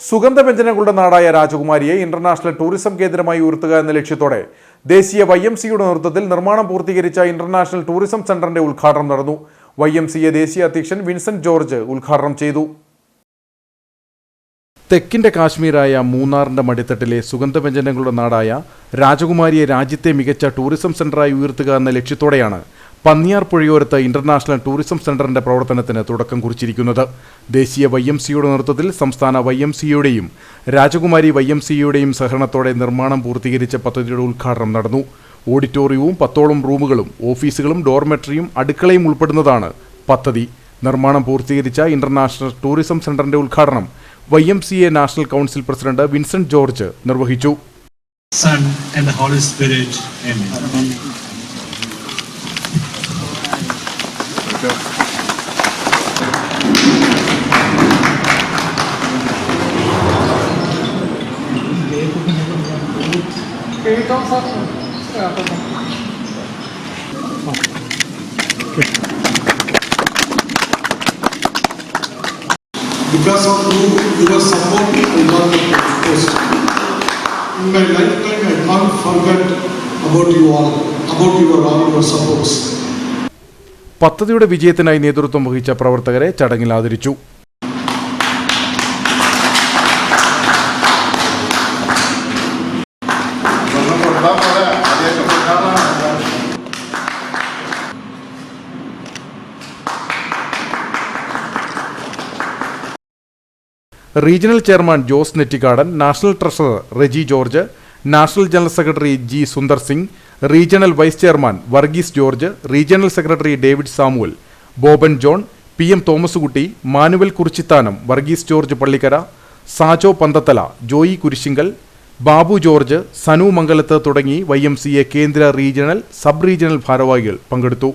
സുഗന്ധവ്യഞ്ജനങ്ങളുടെ നാടായ രാജകുമാരിയെ international tourism കേന്ദ്രമായി ഉയർത്തുക എന്ന ലക്ഷ്യത്തോടെ ദേശീയ വൈ എം സിയുടെ നേതൃത്വത്തിൽ നിർമ്മാണം പൂർത്തീകരിച്ച ഇന്റർനാഷണൽ ടൂറിസം സെന്ററിന്റെ ഉദ്ഘാടനം നടന്നു. വൈ എം സി എ ദേശീയ അധ്യക്ഷൻ വിൻസെന്റ് ജോർജ് ഉദ്ഘാടനം ചെയ്തു. തെക്കിന്റെ കാശ്മീരായ മൂന്നാറിന്റെ മടിത്തട്ടിലെ സുഗന്ധവ്യഞ്ജനങ്ങളുടെ നാടായ രാജകുമാരിയെ രാജ്യത്തെ മികച്ച ടൂറിസം സെന്ററായി ഉയർത്തുക എന്ന ലക്ഷ്യത്തോടെയാണ് പന്നിയാർ പുഴയോരത്ത് ഇന്റർനാഷണൽ ടൂറിസം സെന്ററിന്റെ പ്രവർത്തനത്തിന് തുടക്കം കുറിച്ചിരിക്കുന്നത് ദേശീയ വൈ എം സിയുടെ നേതൃത്വത്തിൽ സംസ്ഥാന വൈ എം സിയുടെയും രാജകുമാരി വൈ എം സിയുടെയും സഹകരണത്തോടെ നിർമ്മാണം പൂർത്തീകരിച്ച പദ്ധതിയുടെ ഉദ്ഘാടനം നടന്നു ഓഡിറ്റോറിയവും പത്തോളം റൂമുകളും ഓഫീസുകളും ഡോർമെട്രിയും അടുക്കളയും ഉൾപ്പെടുന്നതാണ് പദ്ധതി നിർമ്മാണം പൂർത്തീകരിച്ച ഇന്റർനാഷണൽ ടൂറിസം സെന്ററിന്റെ ഉദ്ഘാടനം Y M C A national council president Vincent George നിർവഹിച്ചു Son, and the Holy Spirit. Amen. Because of you, your support, I got the post. In my lifetime, I can't forget about you all, about your all your supports. പദ്ധതിയുടെ വിജയത്തിനായി നേതൃത്വം വഹിച്ച പ്രവർത്തകരെ ചടങ്ങിൽ ആദരിച്ചു. Regional chairman Jose Nettikadan national treasurer Reji George national general secretary G Sundar Singh regional vice chairman Varghese George regional secretary David Samuel Boban John P M Thomaskutty Manuel Kurichithanam Varghese George Pallikkara Sajo Panthathala Joy Kurishingal Babu George Sanu Mangalath തുടങ്ങി Y കേന്ദ്ര regional sub regional ഭാരവാഹികൾ പങ്കെടുത്തു.